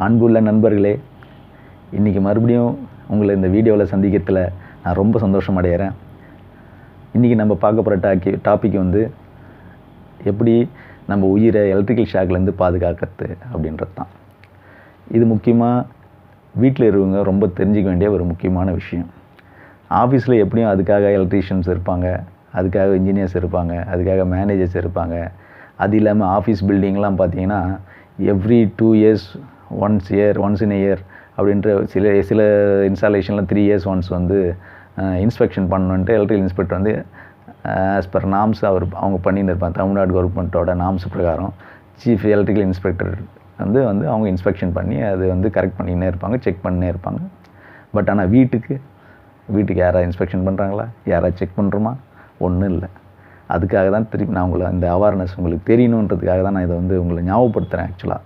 அன்புள்ள நண்பர்களே இன்றைக்கி மறுபடியும் உங்களை இந்த வீடியோவில் சந்திக்கிறதுல நான் ரொம்ப சந்தோஷம் அடைகிறேன் இன்றைக்கி நம்ம பார்க்க போகிற டாக்கி டாபிக் வந்து எப்படி நம்ம உயிரை எலக்ட்ரிக்கல் ஷாக்லேருந்து பாதுகாக்கிறது அப்படின்றது தான். இது முக்கியமாக வீட்டில் இருக்கிறவங்க ரொம்ப தெரிஞ்சிக்க வேண்டிய ஒரு முக்கியமான விஷயம். ஆஃபீஸில் எப்படியும் அதுக்காக எலக்ட்ரீஷியன்ஸ் இருப்பாங்க அதுக்காக இன்ஜினியர்ஸ் இருப்பாங்க அதுக்காக மேனேஜர்ஸ் இருப்பாங்க. அது இல்லாமல் ஆஃபீஸ் பில்டிங்லாம் பார்த்தீங்கன்னா every two years once year once in year அப்படின்ற சில சில இன்ஸ்டாலேஷனில் த்ரீ இயர்ஸ் ஒன்ஸ் வந்து இன்ஸ்பெக்ஷன் பண்ணணுன்ட்டு எலக்ட்ரிக்கல் இன்ஸ்பெக்டர் வந்து ஆஸ் பர் நாம்ஸ் அவர் அவங்க பண்ணின்னு இருப்பாங்க. தமிழ்நாடு கவர்மெண்ட்டோட நாம்ஸ் பிரகாரம் சீஃப் எலக்ட்ரிக்கல் இன்ஸ்பெக்டர் வந்து வந்து அவங்க இன்ஸ்பெக்ஷன் பண்ணி அது வந்து கரெக்ட் பண்ணினே இருப்பாங்க செக் பண்ணினே இருப்பாங்க. பட் ஆனால் வீட்டுக்கு வீட்டுக்கு யாராவது இன்ஸ்பெக்ஷன் பண்ணுறாங்களா யாராவது செக் பண்ணுறோமா ஒன்றும் இல்லை. அதுக்காக தான் திருப்பி நான் உங்களை இந்த அவேர்னஸ் உங்களுக்கு தெரியணுன்றதுக்காக தான் நான் இதை வந்து உங்களை ஞாபகப்படுத்துகிறேன் ஆக்சுவலாக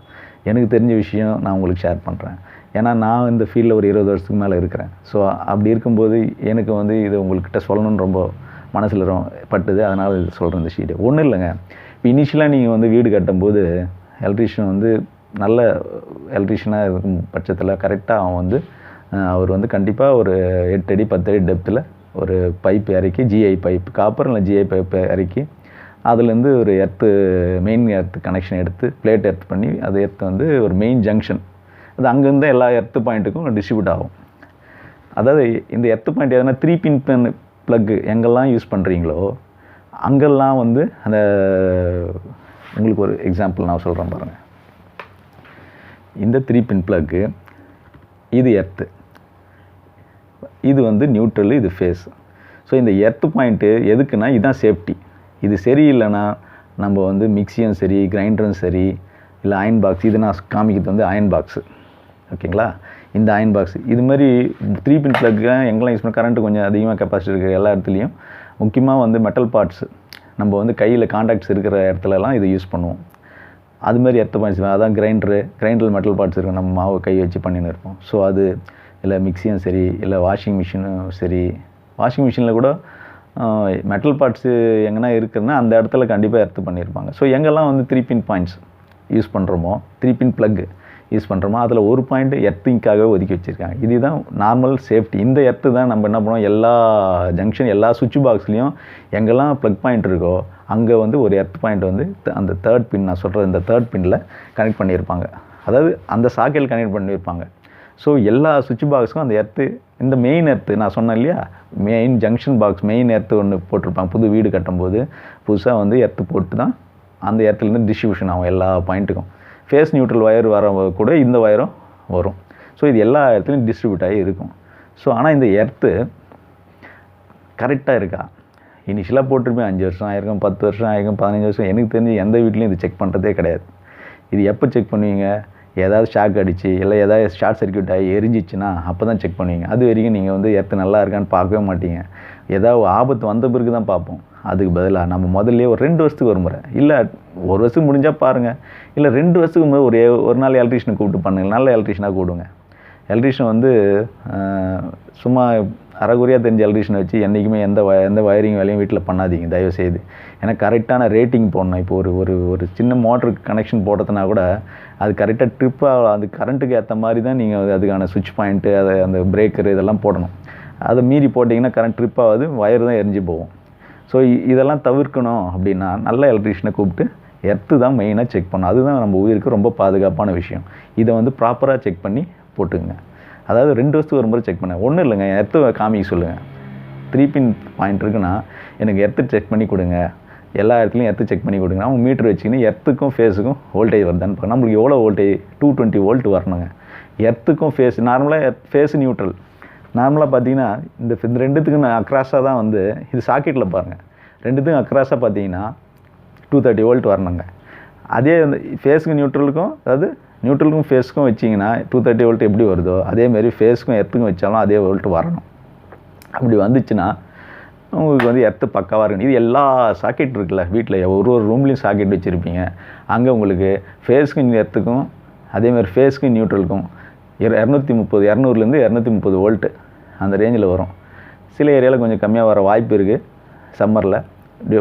எனக்கு தெரிஞ்ச விஷயம் நான் உங்களுக்கு ஷேர் பண்ணுறேன் ஏன்னா நான் இந்த ஃபீல்டில் ஒரு இருபது வருஷத்துக்கு மேலே இருக்கிறேன். ஸோ அப்படி இருக்கும்போது எனக்கு வந்து இது உங்கள்கிட்ட சொல்லணும்னு ரொம்ப மனசில் பட்டுது. அதனால் இது சொல்கிறேன் இந்த ஷீட்டு ஒன்றும் இல்லைங்க. இப்போ இனிஷியலாக நீங்கள் வந்து வீடு கட்டும்போது எலக்ட்ரிஷியன் வந்து நல்ல எலக்ட்ரிஷியனாக இருக்கும் பட்சத்தில் கரெக்டாக அவன் வந்து அவர் வந்து கண்டிப்பாக ஒரு எட்டு அடி பத்து அடி டெப்த்தில் ஒரு பைப் இறக்கி ஜிஐ பைப் காப்பர் இல்லை ஜிஐ பைப் இறக்கி அதுலேருந்து ஒரு எர்த்து மெயின் எர்த்து கனெக்ஷன் எடுத்து பிளேட் எர்த் பண்ணி அது எர்த்து வந்து ஒரு மெயின் ஜங்ஷன் அது அங்கேருந்து எல்லா எர்த்து பாயிண்ட்டுக்கும் டிஸ்ட்ரிபியூட் ஆகும். அதாவது இந்த எர்த்து பாயிண்ட் எதனா த்ரீ பின் பென் ப்ளக்கு எங்கெல்லாம் யூஸ் பண்ணுறீங்களோ அங்கெல்லாம் வந்து அந்த உங்களுக்கு ஒரு எக்ஸாம்பிள் நான் சொல்கிறேன் பாருங்கள் இந்த த்ரீ பின் ப்ளக்கு இது எர்த்து. இது வந்து நியூட்ரல் இது ஃபேஸ் ஸோ இந்த எர்த்து பாயிண்ட்டு எதுக்குன்னா இதுதான் சேஃப்டி இது சரியில்லைன்னா நம்ம வந்து மிக்சியும் சரி கிரைண்டரும் சரி இல்லை அயன் பாக்ஸ் இது நான் காமிக்கிறது வந்து அயன் பாக்ஸு ஓகேங்களா? இந்த அயன் பாக்ஸ் இது மாதிரி த்ரீ பின் ப்ளக்கு எங்கெல்லாம் யூஸ் பண்ண கரண்ட்டு கொஞ்சம் அதிகமாக கெப்பாசிட்டி இருக்கிற எல்லா இடத்துலையும் முக்கியமாக வந்து மெட்டல் பார்ட்ஸ் நம்ம வந்து கையில் காண்டாக்ட்ஸ் இருக்கிற இடத்துலலாம் இதை யூஸ் பண்ணுவோம். அது மாதிரி எத்த பாயிண்ட்ஸ் அதான் கிரைண்டரு கிரைண்டரில் மெட்டல் பார்ட்ஸ் இருக்கும். நம்ம மாவு கை வச்சு பண்ணின்னு இருப்போம். ஸோ அது இல்லை மிக்சியும் சரி இல்லை வாஷிங் மிஷினும் சரி. வாஷிங் மிஷினில் கூட மெட்டல் பார்ட்ஸு எங்கன்னா இருக்குன்னா அந்த இடத்துல கண்டிப்பாக எர்த்து பண்ணியிருப்பாங்க ஸோ எங்கெல்லாம் வந்து த்ரீ பின் பாயிண்ட்ஸ் யூஸ் பண்ணுறோமோ த்ரீ பின் ப்ளக்கு யூஸ் பண்ணுறோமோ அதில் ஒரு பாயிண்ட் எர்த்திங்க்காகவே ஒதுக்கி வச்சுருக்காங்க. இதுதான் நார்மல் சேஃப்டி இந்த எர்த்து தான் நம்ம என்ன பண்ணுவோம் எல்லா ஜங்ஷன் எல்லா சுவிட்ச் பாக்ஸ்லேயும் எங்கெல்லாம் ப்ளக் பாயிண்ட் இருக்கோ அங்கே வந்து ஒரு எர்த் பாயிண்ட் வந்து அந்த தேர்ட் பின் நான் சொல்கிற இந்த தேர்ட் பின்னில் கனெக்ட் பண்ணியிருப்பாங்க அதாவது அந்த சாக்கெல் கனெக்ட் பண்ணியிருப்பாங்க ஸோ எல்லா சுவிட்ச் பாக்ஸுக்கும் அந்த எர்த்து இந்த மெயின் எர்த்து நான் சொன்னேன் இல்லையா? Main junction box main earth ஒன்று போட்டிருப்பாங்க. புது வீடு கட்டும்போது புதுசாக வந்து எர்த்து போட்டு தான் அந்த இடத்துலேருந்து டிஸ்ட்ரிபியூஷன் ஆகும் எல்லா பாயிண்ட்டுக்கும் ஃபேஸ் நியூட்ரல் ஒயர் வர கூட இந்த ஒயரும் வரும். ஸோ இது எல்லா இடத்துலையும் டிஸ்ட்ரிபியூட் ஆகி இருக்கும். ஸோ ஆனால் இந்த எர்த்து கரெக்டாக இருக்கா? இனிஷியலாக போட்டிருப்பேன். அஞ்சு வருஷம் ஆயிருக்கும் பத்து வருஷம் ஆயிருக்கும் பதினஞ்சு வருஷம். எனக்கு தெரிஞ்சு எந்த வீட்லேயும் இது செக் பண்ணுறதே கிடையாது. இது எப்போ செக் பண்ணுவீங்க? ஏதாவது ஷாக் அடிச்சு இல்லை ஏதாவது ஷார்ட் சர்க்கியூட் ஆகி எரிஞ்சிச்சுன்னா அப்போ தான் செக் பண்ணுவீங்க. அது வரைக்கும் நீங்கள் வந்து எர்த்து நல்லா இருக்கான்னு பார்க்கவே மாட்டீங்க. ஏதாவது ஆபத்து வந்த பிறகு தான் பார்ப்போம். அதுக்கு பதிலாக நம்ம முதல்ல ஒரு ரெண்டு வருஷத்துக்கு ஒரு முறை. இல்லை ஒரு வருஷத்துக்கு முடிஞ்சால் பாருங்கள் இல்லை ரெண்டு வருஷத்துக்கு முறை ஒரு ஒரு நாள் எலக்ட்ரிஷனை கூப்பிட்டு பண்ணுங்க. நல்ல எலக்ட்ரிஷனாக கூப்பிடுங்க. எலக்ட்ரிஷியன் வந்து சும்மா அறகுறையாக தெரிஞ்ச எலக்ட்ரிஷனை வச்சு என்றைக்குமே எந்த எந்த வயரிங் வேலையும் வீட்டில் பண்ணாதீங்க தயவு செய்து ஏன்னா கரெக்டான ரேட்டிங் போடணும். இப்போ ஒரு ஒரு ஒரு சின்ன மோட்டருக்கு கனெக்ஷன் போடுறதுனா கூட அது கரெக்டாக ட்ரிப்பாக அது கரண்ட்டுக்கு ஏற்ற மாதிரி தான் நீங்கள் அதுக்கான சுவிட்ச் பாயிண்ட்டு அதை அந்த பிரேக்கர் இதெல்லாம் போடணும். அதை மீறி போட்டிங்கன்னா கரண்ட் ட்ரிப் ஆகாது வயர் தான் எரிஞ்சு போகும். ஸோ இதெல்லாம் தவிர்க்கணும் அப்படின்னா நல்ல எலக்ட்ரிஷியனை கூப்பிட்டு எர்த்து தான் மெயினாக செக் பண்ணணும். அதுதான் நம்ம உயிருக்கு ரொம்ப பாதுகாப்பான விஷயம். இதை வந்து ப்ராப்பராக செக் பண்ணி போட்டுங்க அதாவது ரெண்டு வருஷத்துக்கு ஒரு முறை செக் பண்ணேன். ஒன்றும் இல்லைங்க எர்த்து காமிக்க சொல்லுங்கள் த்ரீ பின் பாயிண்ட் இருக்குன்னா எனக்கு எர்த்து செக் பண்ணி கொடுங்க. எல்லா இடத்துலையும் எர்த்து செக் பண்ணி கொடுங்க. அவங்க மீட்ரு வச்சுக்கின்னு எர்த்துக்கும் ஃபேஸுக்கும் வோல்டேஜ் வருதான்னு பார்க்க நம்மளுக்கு எவ்வளோ வோல்டேஜ் டூ டுவெண்ட்டி வோல்ட் வரணுங்க. எர்த்துக்கும் ஃபேஸ் நார்மலாக ஃபேஸ் நியூட்ரல் நார்மலாக பார்த்தீங்கன்னா இந்த இந்த ரெண்டுத்துக்கும் அக்ராஸாக தான் வந்து இது சாக்கெட்டில் பாருங்கள் ரெண்டுத்துக்கும் அக்ராஸாக பார்த்தீங்கன்னா டூ தேர்ட்டி வோல்ட் வரணுங்க. அதே வந்து ஃபேஸுக்கு நியூட்ரலுக்கும் அதாவது நியூட்ரலுக்கும் ஃபேஸுக்கும் வச்சிங்கன்னா டூ தேர்ட்டி வோல்ட் எப்படி வருதோ அதேமாரி ஃபேஸுக்கும் எர்த்துக்கும் வச்சாலும் அதே வோல்ட் வரணும். அப்படி வந்துச்சுன்னா உங்களுக்கு வந்து எர்த்து பக்காவாக இருக்கணும். இது எல்லா சாக்கெட் இருக்குல்ல வீட்டில் ஒரு ஒரு ரூம்லேயும் சாக்கெட் வச்சுருப்பீங்க. அங்கே உங்களுக்கு ஃபேஸுக்கும் எர்த்துக்கும் அதேமாதிரி ஃபேஸுக்கும் நியூட்ரலுக்கும் இரநூத்தி முப்பது இரநூறுலேருந்து இரநூத்தி முப்பது வோல்ட்டு அந்த ரேஞ்சில் வரும். சில ஏரியாவில் கொஞ்சம் கம்மியாக வர வாய்ப்பு இருக்குது சம்மரில்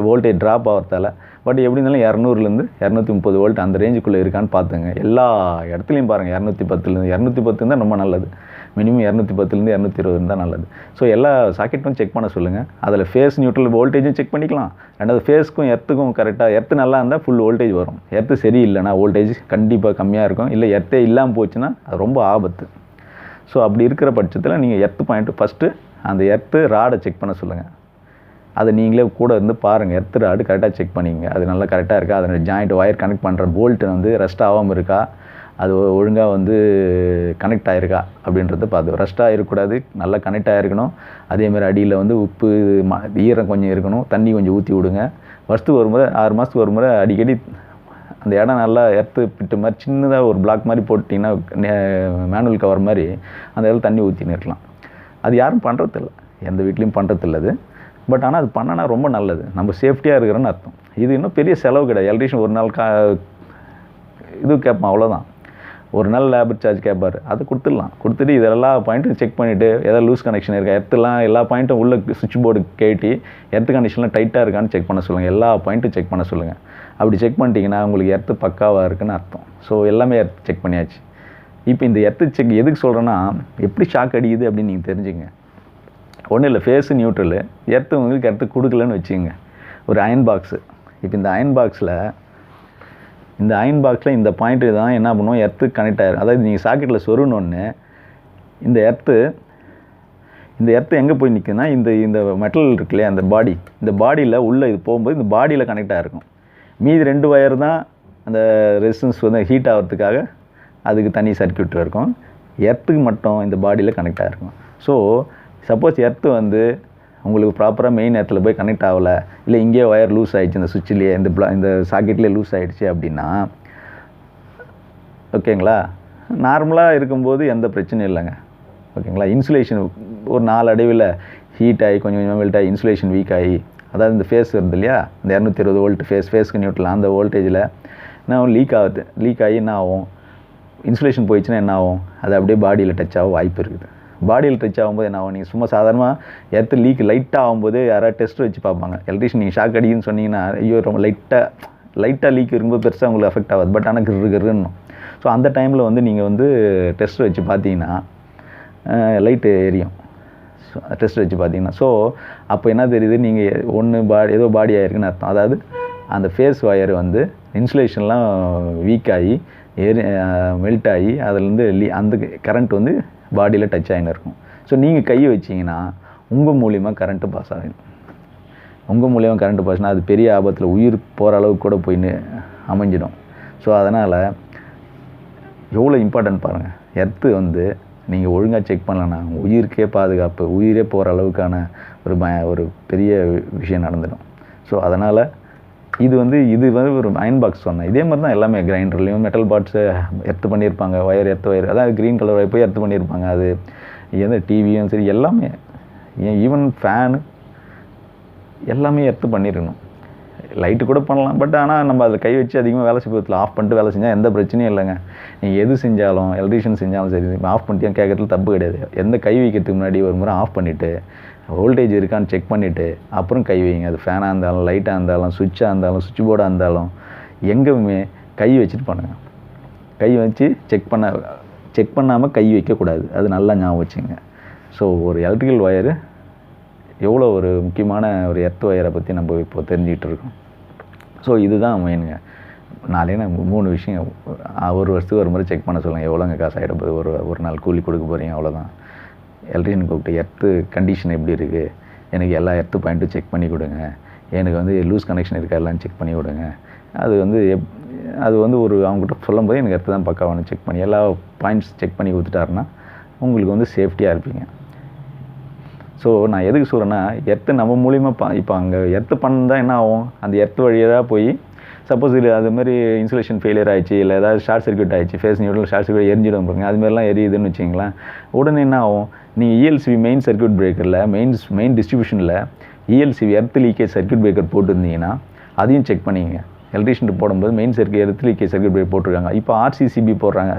வோல்டேஜ் ட்ராப் ஆகிறதால பட் எப்படி இருந்தாலும் இரநூறுலேருந்து இரநூத்தி முப்பது வோல்ட் அந்த ரேஞ்சுக்குள்ளே இருக்கான்னு பார்த்துங்க. எல்லா இடத்துலையும் பாருங்கள் இரநூத்தி பத்துலேருந்து. இரநூத்தி பத்து இருந்தால் ரொம்ப நல்லது. மினிமம் இரநூத்தி பத்துலேருந்து இரநூத்தி இருபது இருந்தால் நல்லது. ஸோ எல்லா சாக்கெட்டும் செக் பண்ண சொல்லுங்கள் அதில் ஃபேஸ் நியூட்ரல் வோல்டேஜும் செக் பண்ணிக்கலாம். ரெண்டாவது ஃபேஸ்க்கும் எர்த்துக்கும் கரெக்டாக எர்த்து நல்லா இருந்தால் ஃபுல் வோல்டேஜ் வரும். எர்த்து சரியில்லைனா வோல்டேஜ் கண்டிப்பாக கம்மியாக இருக்கும். இல்லை எர்த்தே இல்லாமல் போச்சுன்னா அது ரொம்ப ஆபத்து. ஸோ அப்படி இருக்கிற பட்சத்தில் நீங்கள் எர்த்து பாயிண்ட்டு ஃபஸ்ட்டு அந்த எர்த்து ராடை செக் பண்ண சொல்லுங்கள் அதை நீங்களே கூட இருந்து பாருங்கள் எத்தனை ஆடு கரெக்டாக செக் பண்ணிங்க அது நல்லா கரெக்டாக இருக்கா? அதோட ஜாயிண்ட் ஒயர் கனெக்ட் பண்ணுற போல்ட்டு வந்து ரெஸ்ட் ஆகாமல் இருக்கா? அது ஒழுங்காக வந்து கனெக்ட் ஆகிருக்கா அப்படின்றத பார்த்து. ரெஸ்ட்டாக இருக்கக்கூடாது. நல்லா கனெக்ட் ஆகிருக்கணும் அதேமாதிரி அடியில் வந்து உப்பு ம ஈரம் கொஞ்சம் இருக்கணும். தண்ணி கொஞ்சம் ஊற்றி விடுங்க. வருஷத்துக்கு ஒரு முறை ஆறு மாதத்துக்கு ஒரு முறை அடிக்கடி அந்த இடம் நல்லா எர்த்து பிட்டு மாதிரி சின்னதாக ஒரு பிளாக் மாதிரி போட்டிங்கன்னா மேனுவல் கவர் மாதிரி அந்த இடத்துல தண்ணி ஊற்றின்னு இருக்கலாம். அது யாரும் பண்ணுறதில்ல எந்த வீட்லேயும் பண்ணுறதில்ல அது. பட் ஆனால் அது பண்ணனா ரொம்ப நல்லது. நம்ம சேஃப்டியாக இருக்கிறோன்னு அர்த்தம். இது இன்னும் பெரிய செலவு கிடையாது. எலக்ட்ரிஷியன் ஒரு நாள் கா இது கேட்பான் அவ்வளோதான் ஒரு நாள் லேபர் சார்ஜ் கேட்பார். அது கொடுத்துடலாம். கொடுத்துட்டு இதெல்லாம் பாயிண்ட்டும் செக் பண்ணிவிட்டு எதாவது லூஸ் கனெக்ஷன் இருக்கா? எர்த்துலாம் எல்லா பாயிண்ட்டும் உள்ள சுவிட்ச் போர்டு கேட்டி எர்த்து கனெக்ஷன்லாம் டைட்டாக இருக்கான்னு செக் பண்ண சொல்லுங்கள் எல்லா பாயிண்ட்டும் செக் பண்ண சொல்லுங்கள் அப்படி செக் பண்ணிட்டீங்கன்னா உங்களுக்கு எர்த்து பக்காவாக இருக்குன்னு அர்த்தம். ஸோ எல்லாமே எர்த்து செக் பண்ணியாச்சு. இப்போ இந்த எர்த்து செக் எதுக்கு சொல்கிறேன்னா எப்படி ஷாக் அடிக்குது அப்படின்னு நீங்கள் தெரிஞ்சுங்க. ஒன்றும் இல்லை ஃபேஸு நியூட்ரலு எர்த்து உங்களுக்கு எர்த்து கொடுக்கலன்னு வச்சுங்க ஒரு அயன் பாக்ஸு இப்போ இந்த அயன் பாக்ஸில் இந்த அயன் பாக்ஸில் இந்த பாயிண்ட்டு தான் என்ன பண்ணுவோம் எர்த்து கனெக்ட் ஆகிரும் அதாவது நீங்கள் சாக்கெட்டில் சொருனோன்னு இந்த எர்த்து இந்த எர்த்து எங்கே போய் நிற்குதுன்னா இந்த இந்த மெட்டல் இருக்கு இல்லையா அந்த பாடி இந்த பாடியில் உள்ளே இது போகும்போது இந்த பாடியில் கனெக்ட் ஆகிருக்கும் மீதி ரெண்டு ஒயர் தான் அந்த ரெசிஸ்டன்ஸ் வந்து ஹீட் ஆகிறதுக்காக அதுக்கு தனி சர்க்கியூட் இருக்கும். எர்த்துக்கு மட்டும் இந்த பாடியில் கனெக்ட் ஆகிருக்கும் ஸோ சப்போஸ் எர்த்து வந்து உங்களுக்கு ப்ராப்பராக மெயின் இடத்துல போய் கனெக்ட் ஆகலை இல்லை இங்கேயே ஒயர் லூஸ் ஆகிடுச்சு இந்த சுவிட்ச்லேயே இந்த ப்ளா இந்த சாக்கெட்லேயே லூஸ் ஆகிடுச்சு அப்படின்னா ஓகேங்களா நார்மலாக இருக்கும்போது எந்த பிரச்சனையும் இல்லைங்க. ஓகேங்களா இன்சுலேஷன் ஒரு நாலு அடைவில் ஹீட் ஆகி கொஞ்சம் கொஞ்சமாக மெல்ட் ஆகி இன்சுலேஷன் வீக் ஆகி அதாவது இந்த ஃபேஸ் வருது இல்லையா? இந்த இரநூத்தி இருபது வோல்ட் ஃபேஸ் ஃபேஸ்க்கு நியூட்ரல் அந்த வோல்டேஜில் என்ன ஆகும்? லீக் ஆகுது. லீக் ஆகி என்ன ஆகும்? இன்சுலேஷன் போயிடுச்சுன்னா என்ன ஆகும்? அது அப்படியே பாடியில் டச் ஆக வாய்ப்பு இருக்குது. பாடியில் டச் ஆகும்போது என்ன ஆகும்? நீங்கள் சும்மா சாதாரணமாக எர்த்து லீக் லைட்டாக ஆகும்போது யாராவது டெஸ்ட் வச்சு பார்ப்பாங்க. எலக்ட்ரிஷன் நீங்கள் ஷாக் அடிக்குன்னு சொன்னீங்கன்னா ஐயோ ரொம்ப லைட்டாக லைட்டாக லீக் இருக்கும்போது பெருசாக உங்களுக்கு அஃபெக்ட் ஆகாது. பட் ஆனால் கிரு கிருன்னு ஸோ அந்த டைமில் வந்து நீங்கள் வந்து டெஸ்ட் வச்சு பார்த்தீங்கன்னா லைட்டு எரியும். டெஸ்ட் வச்சு பார்த்தீங்கன்னா. ஸோ அப்போ என்ன தெரியுது? நீங்கள் ஒன்று பா ஏதோ பாடி ஆயிருக்குன்னு அர்த்தம். அதாவது அந்த ஃபேஸ் ஒயர் வந்து இன்சுலேஷன்லாம் வீக் ஆகி எரி மெல்ட் ஆகி அதுலேருந்து லீ அந்த கரண்ட் வந்து பாடியில் டச் ஆகின்னு இருக்கும். ஸோ நீங்கள் கையை வச்சிங்கன்னா உங்கள் மூலிமா கரண்ட்டு பாஸ் ஆகும். உங்கள் மூலியமாக கரண்ட்டு பாஸ்னால் அது பெரிய ஆபத்தில் உயிர் போகிற அளவுக்கு கூட போயின்னு அமைஞ்சிடும். ஸோ அதனால் எவ்வளோ இம்பார்ட்டன்ட் பாருங்கள் எர்த்து வந்து நீங்கள் ஒழுங்காக செக் பண்ணலன்னா உயிருக்கே பாதுகாப்பு உயிரே போகிற அளவுக்கான ஒரு ம ஒரு பெரிய விஷயம் நடந்துடும். ஸோ அதனால் இது வந்து இது வந்து ஒரு அயன் பாக்ஸ் சொன்னேன். இதே மாதிரி தான் எல்லாமே கிரைண்டர்லேயும் மெட்டல் பாட்ஸு எர்த்து பண்ணியிருப்பாங்க ஒயர் எர்த்து ஒயர் அதாவது க்ரீன் கலர் ஒயர் போய் எர்த்து பண்ணியிருப்பாங்க அது. எந்த டிவியும் சரி எல்லாமே. ஏன் ஈவன் ஃபேனு எல்லாமே எர்த்து பண்ணிடணும் லைட்டு கூட பண்ணலாம் பட் ஆனால் நம்ம அதில் கை வச்சு அதிகமாக வேலை செய்யறதுல ஆஃப் பண்ணிட்டு வேலை செஞ்சால் எந்த பிரச்சனையும் இல்லைங்க. நீங்கள் எது செஞ்சாலும் எலக்ட்ரிஷியன் செஞ்சாலும் சரி ஆஃப் பண்ணிட்டு கேட்கறதுல தப்பு கிடையாது. எந்த கை வைக்கிறதுக்கு முன்னாடி ஒரு முறை ஆஃப் பண்ணிவிட்டு வோல்டேஜ் இருக்கான்னு செக் பண்ணிவிட்டு அப்புறம் கை வைங்க அது ஃபேனாக இருந்தாலும் லைட்டாக இருந்தாலும் சுவிட்சாக இருந்தாலும் சுவிட்ச் போர்டாக இருந்தாலும் எங்கேயுமே கை வச்சுட்டு பண்ணுங்கள் கை வச்சு செக் பண்ண செக் பண்ணாமல் கை வைக்கக்கூடாது. அது நல்லா ஞாபகம் வச்சுங்க. ஸோ ஒரு எலக்ட்ரிக்கல் ஒயரு எவ்வளோ ஒரு முக்கியமான ஒரு எர்த் ஒயரை பற்றி நம்ம இப்போ தெரிஞ்சுக்கிட்டு இருக்கோம். ஸோ இதுதான் மெயினுங்க நாளைக்கு நான் மூணு விஷயம் ஒரு வருஷத்துக்கு ஒரு முறை செக் பண்ண சொல்லுங்கள் எவ்வளோங்க காசு ஆகிட போகுது? ஒரு ஒரு நாள் கூலி கொடுக்க போகிறீங்க அவ்வளோதான் எலக்ட்ரிஷியன் கூப்பிட்டு எர்த்து கண்டிஷன் எப்படி இருக்குது எனக்கு எல்லா எர்த்து பாயிண்ட்டும் செக் பண்ணி கொடுங்க. எனக்கு வந்து லூஸ் கனெக்ஷன் இருக்கா எல்லாம் செக் பண்ணி கொடுங்க. அது வந்து எப் அது வந்து ஒரு அவங்ககிட்ட சொல்லும்போது எனக்கு எர்த்து தான் பக்காவானு செக் பண்ணி எல்லா பாயிண்ட்ஸ் செக் பண்ணி கொடுத்துட்டாருன்னா உங்களுக்கு வந்து சேஃப்டியாக இருப்பீங்க. ஸோ நான் எதுக்கு சொல்கிறேன்னா எர்த்து நம்ம மூலிமா பா இப்போ அங்கே எர்த்து பண்ணால் என்ன ஆகும்? அந்த எர்த்து வழியாக போய் சப்போஸ் இது அது மாதிரி இன்சுலேஷன் ஃபெயிலியர் ஆயிடுச்சு இல்லை ஏதாவது ஷார்ட் சர்க்யூட் ஆயிடுச்சு ஃபேஸ் நியூட்ரல் ஷார்ட் சர்க்யூட் எரிஞ்சிடும் பாருங்க அது மாதிரிலாம் எரியுதுன்னு வச்சிங்களேன் உடனே என்ன ஆகும்? நீங்கள் இஎல்சிவி மெயின் சர்க்யூட் பிரேக்கரில் main main டிஸ்ட்ரிபியூஷனில் ELCB earth leakage circuit breaker போட்டிருந்தீங்கன்னா அதையும் செக் பண்ணிங்க எலக்ட்ரிஷியன் போடும்போது main circuit earth leakage circuit break போட்டிருக்காங்க. இப்போ ஆர்சிசிபி போடுறாங்க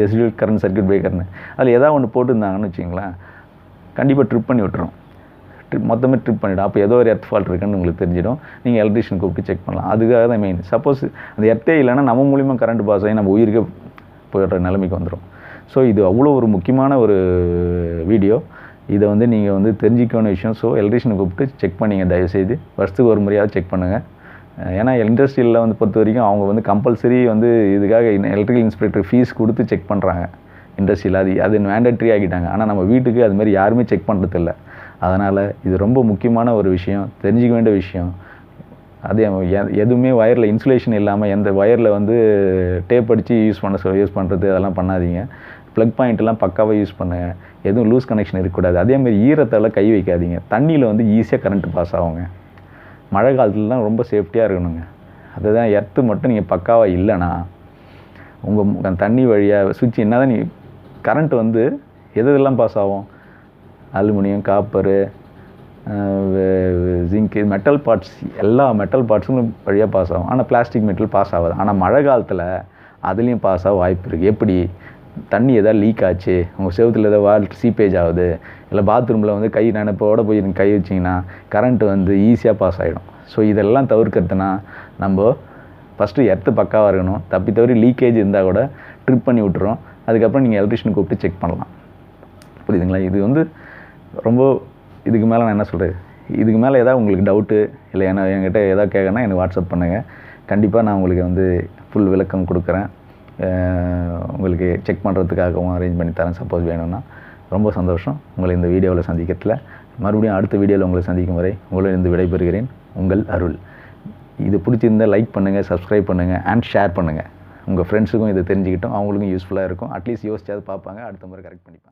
ரெசிடுவல் கரண்ட் சர்க்கியூட் பிரேக்கர்னு அதில் ஏதாவது ஒன்று போட்டிருந்தாங்கன்னு வச்சிங்களேன் கண்டிப்பாக ட்ரிப் பண்ணி விட்டுரும். ட்ரிப் மொத்தமே ட்ரிப் பண்ணிவிடும் அப்போ ஏதோ ஒரு எர்த் ஃபால்ட் இருக்குன்னு உங்களுக்கு தெரிஞ்சிடும். நீங்கள் எலக்ட்ரிஷியன் கூப்பிட்டு செக் பண்ணலாம். அதுக்காக தான் மெயின் சப்போஸ் அந்த எர்த்தே இல்லைன்னா நம்ம மூலிமா கரண்ட் பாஸ் ஆகி நம்ம உயிருக்கே போயிடுற நிலைமைக்கு வந்துடும் ஸோ இது அவ்வளோ ஒரு முக்கியமான ஒரு வீடியோ இதை வந்து நீங்கள் வந்து தெரிஞ்சிக்கணும் விஷயம். ஸோ எலக்ட்ரிஷியனை கூப்பிட்டு செக் பண்ணிங்க. தயவுசெய்து வருஷத்துக்கு ஒரு முறையாவது செக் பண்ணுங்கள் ஏன்னா இண்டஸ்ட்ரியில் வந்து பொறுத்த வரைக்கும் அவங்க வந்து கம்பல்சரி வந்து இதுக்காக எலக்ட்ரிக்கல் இன்ஸ்பெக்டர் ஃபீஸ் கொடுத்து செக் பண்ணுறாங்க இண்டஸ்ட்ரியில் அது அது மேண்டட்ரி ஆகிட்டாங்க. ஆனால் நம்ம வீட்டுக்கு அது மாதிரி யாருமே செக் பண்ணுறதில்ல அதனால் இது ரொம்ப முக்கியமான ஒரு விஷயம். தெரிஞ்சிக்க வேண்டிய விஷயம். அதே எ- எதுவுமே ஒயரில் இன்சுலேஷன் இல்லாமல் எந்த ஒயரில் வந்து டேப் அடித்து யூஸ் பண்ண யூஸ் பண்ணுறது அதெல்லாம் பண்ணாதீங்க. ப்ளக் பாயிண்ட்லாம் பக்காவாக யூஸ் பண்ணுங்க எதுவும் லூஸ் கனெக்ஷன் இருக்கக்கூடாது. அதேமாதிரி ஈரத்தால் கை வைக்காதீங்க. தண்ணியில் வந்து ஈஸியாக கரண்ட்டு பாஸ் ஆகுங்க. மழை காலத்துலலாம் ரொம்ப சேஃப்டியாக இருக்கணுங்க. அதுதான் எர்த்து மட்டும் நீங்கள் பக்காவாக இல்லைன்னா உங்கள் தண்ணி வழியாக சுவிட்ச் என்ன தான் நீ கரண்ட் வந்து எது இதெல்லாம் பாஸ் ஆகும்? Aluminium copper zinc metal parts எல்லா மெட்டல் பார்ட்ஸும் வழியாக பாஸ் ஆகும். ஆனால் பிளாஸ்டிக் மெட்டல் பாஸ் ஆகாது. ஆனால் மழை காலத்தில் அதுலேயும் பாஸ் ஆக வாய்ப்பு இருக்குது எப்படி? தண்ணி எதாவது லீக் ஆச்சு உங்கள் செவத்தில் ஏதாவது வால் சீப்பேஜ் ஆகுது இல்லை பாத்ரூமில் வந்து கை நினப்போட போய் கை வச்சிங்கன்னா கரண்ட் வந்து ஈஸியாக பாஸ் ஆகிடும் ஸோ இதெல்லாம் தவிர்க்கிறதுனா நம்ம ஃபஸ்ட்டு எர்த்து பக்காவாக இருக்கணும். தப்பி தவறி லீக்கேஜ் இருந்தால் கூட ட்ரிப் பண்ணி விட்டுறோம். அதுக்கப்புறம் நீங்கள் எலக்ட்ரிஷியனை கூப்பிட்டு செக் பண்ணலாம். புரியுதுங்களா? இது வந்து ரொம்ப இதுக்கு மேலே நான் என்ன சொல்கிறது இதுக்கு மேலே ஏதாவது உங்களுக்கு டவுட்டு இல்லை என்ன என்கிட்ட ஏதாவது கேட்கணும்னா எனக்கு வாட்ஸ்அப் பண்ணுங்கள் கண்டிப்பாக நான் உங்களுக்கு வந்து ஃபுல் விளக்கம் கொடுக்குறேன். உங்களுக்கு செக் பண்ணுறதுக்காகவும் அரேஞ்ச் பண்ணி தரேன். சப்போஸ் வேணும்னா ரொம்ப சந்தோஷம். உங்களை இந்த வீடியோவில் சந்திக்கிறதுல. மறுபடியும் அடுத்த வீடியோவில் உங்களை சந்திக்கும் வரை உங்களிருந்து விடைபெறுகிறேன். உங்கள் அருள். இது பிடிச்சிருந்தா லைக் பண்ணுங்கள் சப்ஸ்கிரைப் பண்ணுங்கள் அண்ட் ஷேர் பண்ணுங்கள் உங்கள் ஃப்ரெண்ட்ஸுக்கும் இதை தெரிஞ்சுக்கிட்டோம் அவங்களுக்கும் யூஸ்ஃபுல்லாக இருக்கும். அட்லீஸ்ட் யோசிச்சாவது பார்ப்பாங்க. அடுத்த முறை கரெக்ட் பண்ணிப்பாங்க.